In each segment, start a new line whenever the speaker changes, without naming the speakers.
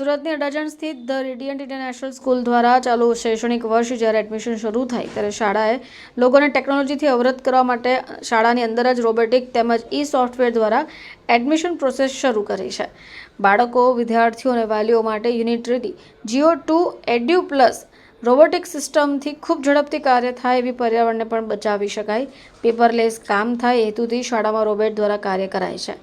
સુરતની અડાજણ સ્થિત the radiant international school દ્વારા ચાલુ શૈક્ષણિક વર્ષ જ્યારે એડમિશન શરૂ થાય ત્યારે શાળાએ લોકોને ટેકનોલોજીથી અવરત કરવા માટે શાળાની અંદર જ રોબોટિક તેમજ ઈ સોફ્ટવેર દ્વારા એડમિશન પ્રોસેસ શરૂ કરી છે. બાળકો, વિદ્યાર્થીઓ અને વાલીઓ માટે Unitree Go two, edu plus robotic સિસ્ટમથી ખૂબ ઝડપથી કાર્ય થાય એવી પર્યાવરણને પણ બચાવી શકાય. પેપરલેસ કામ થાય હેતુથી શાળામાં રોબોટ દ્વારા કાર્ય કરાય છે.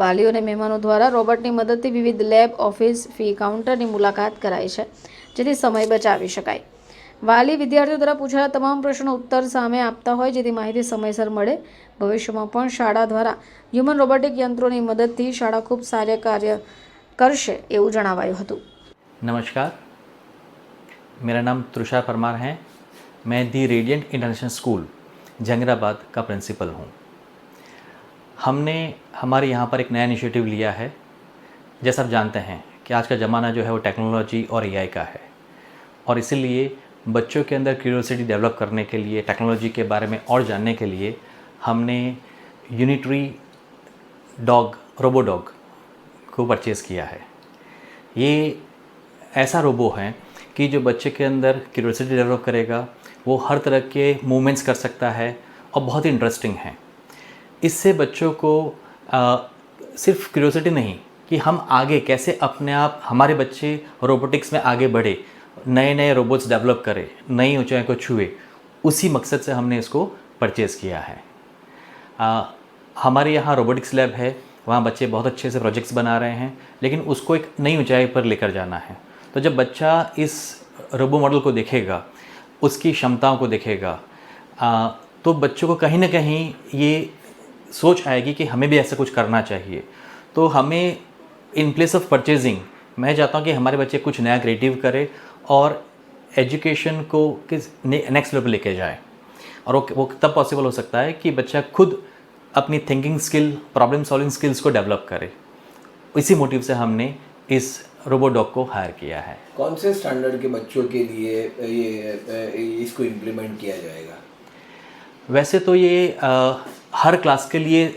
વાલીઓ અને મહેમાનો દ્વારા રોબોટની મદદથી વિવિધ લેબ, ઓફિસ, ફી કાઉન્ટરની મુલાકાત કરાય છે, જેથી સમય બચાવી શકાય. વાલી વિદ્યાર્થીઓ દ્વારા પૂછાયેલા તમામ પ્રશ્નો ઉત્તર સામે આપતા હોય, જેથી માહિતી સમયસર મળે. ભવિષ્યમાં પણ શાળા દ્વારા હ્યુમન રોબોટિક યંત્રોની મદદથી શાળા ખૂબ સારા કાર્ય કરશે એવું જણાવાયું હતું.
નમસ્કાર. मेरा नाम तुषार परमार है। मैं the radiant international school Jangrabad का प्रिंसिपल हूँ। हमने, हमारे यहाँ पर एक नया इनिशिएटिव लिया है। जैसा आप जानते हैं कि आज का ज़माना जो है वो टेक्नोलॉजी और एआई का है। और इसीलिए बच्चों के अंदर क्यूरियोसिटी डेवलप करने के लिए टेक्नोलॉजी के बारे में और जानने के लिए हमने यूनिटरी डॉग रोबो डॉग को परचेज़ किया है। ये ऐसा रोबो है कि जो बच्चे के अंदर क्यूरियोसिटी डेवलप करेगा वो हर तरह के मूवमेंट्स कर सकता है और बहुत ही इंटरेस्टिंग है। इससे बच्चों को आ, सिर्फ़ क्यूरियोसिटी नहीं कि हम आगे कैसे अपने आप हमारे बच्चे रोबोटिक्स में आगे बढ़े नए नए रोबोट्स डेवलप करें नई ऊंचाई को छुए उसी मकसद से हमने इसको परचेज़ किया है। आ, हमारे यहाँ रोबोटिक्स लैब है वहाँ बच्चे बहुत अच्छे से प्रोजेक्ट्स बना रहे हैं लेकिन उसको एक नई ऊंचाई पर लेकर जाना है। तो जब बच्चा इस रोबो मॉडल को देखेगा उसकी क्षमताओं को देखेगा आ, तो बच्चों को कहीं ना कहीं ये सोच आएगी कि हमें भी ऐसा कुछ करना चाहिए। तो हमें इन प्लेस ऑफ़ परचेजिंग मैं चाहता हूँ कि हमारे बच्चे कुछ नया क्रिएटिव करें और एजुकेशन को किस नेक्स्ट लेवल लेके जाए। और वो वो तब पॉसिबल हो सकता है कि बच्चा खुद अपनी thinking skill problem solving skills को डेवलप करे। इसी मोटिव से हमने इस रोबो डॉग को हायर किया है।
कौन से स्टैंडर्ड के बच्चों के लिए ये इसको इम्प्लीमेंट किया जाएगा?
वैसे तो ये आ, हर क्लास के लिए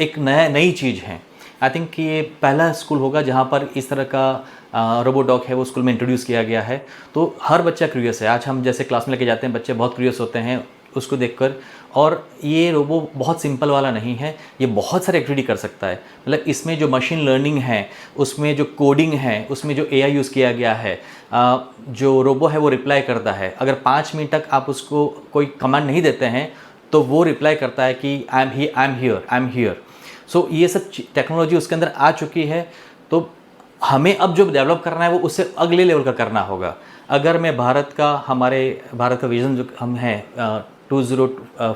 एक नया नई चीज़ है। आई थिंक कि ये पहला स्कूल होगा जहाँ पर इस तरह का रोबो डॉग है वो स्कूल में इंट्रोड्यूस किया गया है। तो हर बच्चा क्यूरियस है। आज हम जैसे क्लास में लेके जाते हैं बच्चे बहुत क्यूरियस होते हैं। उसको देखकर। और ये रोबो बहुत सिंपल वाला नहीं है, ये बहुत सारे एक्टिविटी कर सकता है। मतलब इसमें जो मशीन लर्निंग है, उसमें जो कोडिंग है, उसमें जो एआई यूज़ किया गया है जो रोबो है वो रिप्लाई करता है। अगर पाँच मिनट तक आप उसको कोई कमांड नहीं देते हैं तो वो रिप्लाई करता है कि I am he I am here I am here so ये सब टेक्नोलॉजी उसके अंदर आ चुकी है तो हमें अब जो डेवलप करना है, वो उससे अगले लेवल का करना होगा। अगर मैं भारत का हमारे भारत का विजन जो हम हैं टू ज़ीरो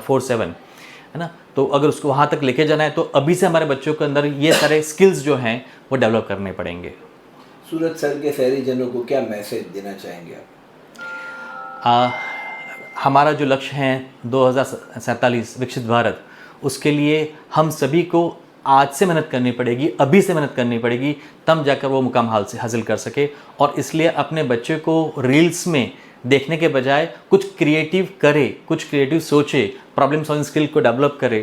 फोर सेवन है ना? तो अगर उसको वहाँ तक लेके जाना है तो अभी से हमारे बच्चों के अंदर ये सारे स्किल्स जो हैं वो डेवलप करने पड़ेंगे।
सूरत शहर के शहरीजनों को क्या मैसेज देना चाहेंगे आप?
हमारा जो लक्ष्य है दो हज़ार सैंतालीस विकसित भारत उसके लिए हम सभी को आज से मेहनत करनी पड़ेगी अभी से मेहनत करनी पड़ेगी तब जाकर वो मुकाम हाल से हासिल कर सके और इसलिए अपने बच्चे को रील्स में देखने के बजाय कुछ क्रिएटिव करे कुछ क्रिएटिव सोचे प्रॉब्लम सॉल्विंग स्किल को डेवलप करे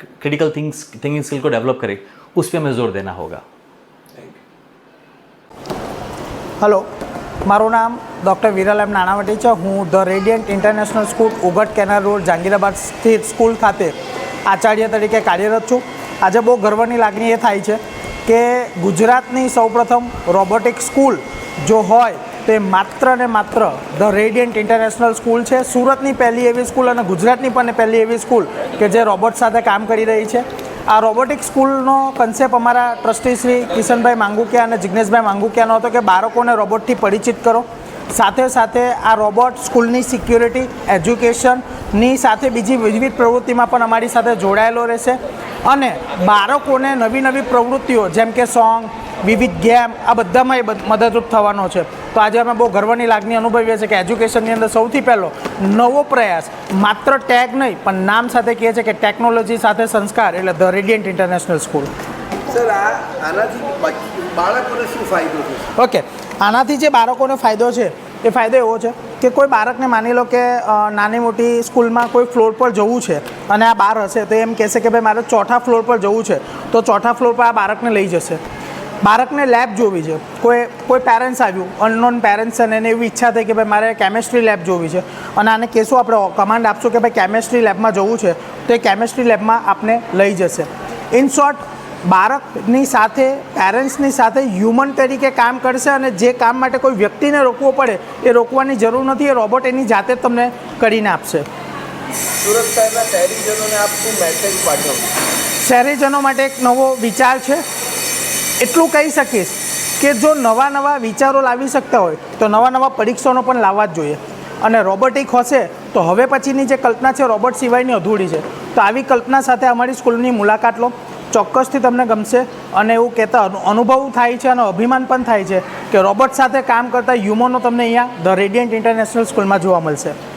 क्रिटिकल थिंग्स थिंकिंग स्किल को डेवलप करे उस पर हमें जोर देना होगा
थैंक
હલો મારું નામ ડૉક્ટર વિરલ એમ નાણાવટી છે હું the Radiant International School Ugat canal road Jahangirabad સ્થિત સ્કૂલ ખાતે આચાર્ય તરીકે કાર્યરત છું આજે બહુ ગર્વની લાગણી એ થાય છે કે ગુજરાતની સૌપ્રથમ રોબોટિક સ્કૂલ જો હોય તે માત્ર ને માત્ર ધ રેડિયન્ટ ઇન્ટરનેશનલ સ્કૂલ છે. સુરતની પહેલી એવી સ્કૂલ અને ગુજરાતની પણ પહેલી એવી સ્કૂલ કે જે રોબોટ સાથે કામ કરી રહી છે. આ રોબોટિક સ્કૂલનો કન્સેપ્ટ અમારા ટ્રસ્ટી શ્રી કિશનભાઈ માંગુકિયા અને જિજ્ઞેશભાઈ માંગુકિયાનો હતો કે બાળકોને રોબોટથી પરિચિત કરો. સાથે સાથે આ રોબોટ સ્કૂલની સિક્યુરિટી, એજ્યુકેશનની સાથે બીજી વિવિધ પ્રવૃત્તિમાં પણ અમારી સાથે જોડાયેલો રહેશે. અને બાળકોને નવી નવી પ્રવૃત્તિઓ જેમ કે સોંગ વિવિધ ગેમ આ બધામાં એ મદદરૂપ થવાનો છે. તો આજે અમે બહુ ગર્વની લાગણી અનુભવીએ છીએ કે એજ્યુકેશનની અંદર સૌથી પહેલો નવો પ્રયાસ માત્ર ટેગ નહીં પણ નામ સાથે કહે છે કે ટેકનોલોજી સાથે સંસ્કાર એટલે the Radiant International School.
Sir આ આનાથી બાળકોને શું ફાયદો છે
ઓકે. આનાથી જે બાળકોને ફાયદો છે એ ફાયદો એવો છે કે કોઈ બાળકને માની લો કે નાની મોટી સ્કૂલમાં કોઈ ફ્લોર પર જવું છે અને આ બાર હશે, તો એમ કહેશે કે ભાઈ મારે ચોથા ફ્લોર પર જવું છે, તો ચોથા ફ્લોર પર આ બાળકને લઈ જશે. બાળકને લેબ જોવી છે. કોઈ કોઈ પેરેન્ટ્સ આવ્યું અનનોન પેરેન્ટ્સ અને એને એવી ઈચ્છા થઈ કે ભાઈ મારે કેમેસ્ટ્રી લેબ જોવી છે. અને આને કહેશું આપણે કમાન્ડ આપશું કે ભાઈ કેમેસ્ટ્રી લેબમાં જવું છે, તો એ કેમેસ્ટ્રી લેબમાં આપને લઈ જશે. ઇન શોર્ટ બાળકની સાથે પેરેન્ટ્સની સાથે હ્યુમન તરીકે કામ કરશે અને જે કામ માટે કોઈ વ્યક્તિને રોકવો પડે એ રોકવાની જરૂર નથી એ રોબોટ એની જાતે જ તમને કરીને આપશે.
સુરત શહેરના શહેરીજનોને આપ શું મેસેજ
શહેરીજનો માટે એક નવો વિચાર છે. એટલું કહી શકીશ કે જો નવા નવા વિચારો લાવી શકતા હોય તો નવા નવા પરીક્ષણો પણ લાવવા જ જોઈએ. અને રોબોટિક હશે તો હવે પછીની જે કલ્પના છે રોબોટ સિવાયની અધૂરી છે. તો આવી કલ્પના સાથે અમારી સ્કૂલની મુલાકાત લો. ચોક્કસથી તમને ગમશે અને એવું કહેતા અનુભવ થાય છે અને અભિમાન પણ થાય છે કે રોબોટ સાથે કામ કરતા હ્યુમનો તમને અહીંયા ધ રેડિયન્ટ ઇન્ટરનેશનલ સ્કૂલમાં જોવા મળશે.